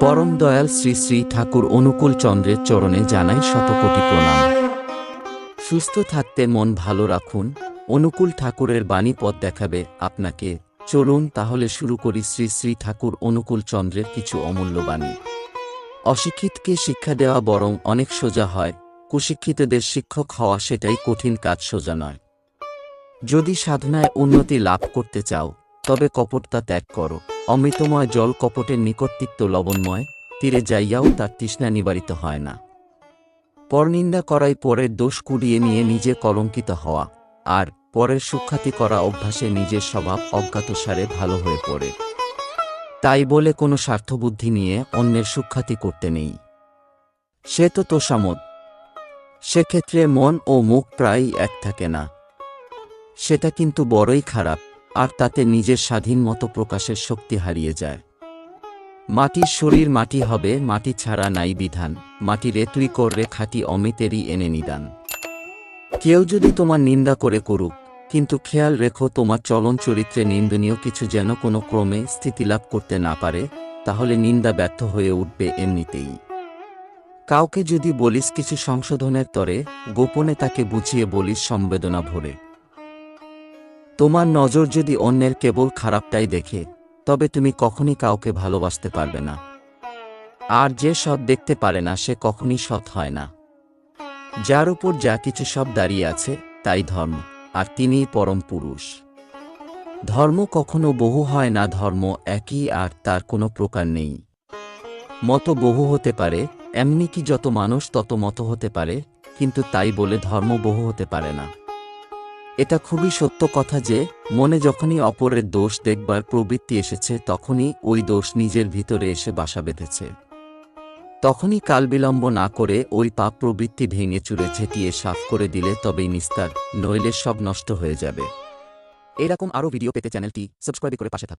পরম দয়াল শ্রী শ্রী ঠাকুর অনুকূল চন্দ্রের চরণে জানাই শতকোটি প্রণাম। সুস্থ থাকতে মন ভালো রাখুন, অনুকূল ঠাকুরের বাণী পথ দেখাবে আপনাকে। চলুন তাহলে শুরু করি শ্রী শ্রী ঠাকুর অনুকূল চন্দ্রের কিছু অমূল্য বাণী। অশিক্ষিতকে শিক্ষা দেওয়া বরং অনেক সোজা হয়, কুশিক্ষিতদের শিক্ষক হওয়া সেটাই কঠিন কাজ সোজা নয়। যদি সাধনায় উন্নতি লাভ করতে চাও তবে কপটতা ত্যাগ করো। অমৃতময় জল কপটের নিকটতিক্ত লবণময়, তীরে যাইয়াও তার তৃষ্ণা নিবারিত হয় না। পরনিন্দা করাই পরের দোষ কুড়িয়ে নিয়ে নিজে কলঙ্কিত হওয়া, আর পরের সুখ্যাতি করা অভ্যাসে নিজের স্বভাব অজ্ঞাতসারে ভালো হয়ে পড়ে। তাই বলে কোনো স্বার্থবুদ্ধি নিয়ে অন্যের সুখ্যাতি করতে নেই। সে তো তোষামত সেক্ষেত্রে মন ও মুখ প্রায়ই এক থাকে না। সেটা কিন্তু বড়ই খারাপ। আর তাতে নিজের স্বাধীন মতো প্রকাশের শক্তি হারিয়ে যায়। মাটির শরীর মাটি হবে, মাটি ছাড়া নাই বিধান। মাটি রে তুই কররে খাটি অমিতেরই এনে নিদান। কেউ যদি তোমার নিন্দা করে করুক, কিন্তু খেয়াল রেখো তোমার চলন চরিত্রে নিন্দনীয় কিছু যেন কোনো ক্রমে স্থিতিলাভ করতে না পারে, তাহলে নিন্দা ব্যর্থ হয়ে উঠবে এমনিতেই। কাউকে যদি বলিস কিছু সংশোধনের তরে, গোপনে তাকে বুঝিয়ে বলিস সম্বেদনা ভরে। তোমার নজর যদি অন্যের কেবল খারাপটাই দেখে, তবে তুমি কখনই কাউকে ভালোবাসতে পারবে না। আর যে সৎ দেখতে পারে না, সে কখনই সৎ হয় না। যার উপর যা কিছু সব দাঁড়িয়ে আছে, তাই ধর্ম, আর তিনিই পরম পুরুষ। ধর্ম কখনো বহু হয় না, ধর্ম একই, আর তার কোনো প্রকার নেই। মত বহু হতে পারে, এমনি কি যত মানুষ তত মত হতে পারে, কিন্তু তাই বলে ধর্ম বহু হতে পারে না। এটা খুবই সত্য কথা যে, মনে যখনই অপরের দোষ দেখবার প্রবৃত্তি এসেছে তখনই ওই দোষ নিজের ভিতরে এসে বাসা বেঁধেছে। তখনই কালবিলম্ব না করে ওই পাপ প্রবৃত্তি ভেঙে চুরে ঝেঁটিয়ে সাফ করে দিলে তবেই নিস্তার, নইলে সব নষ্ট হয়ে যাবে। এরকম আরও ভিডিও পেতে চ্যানেলটি সাবস্ক্রাইব করে পাশে থাকুন।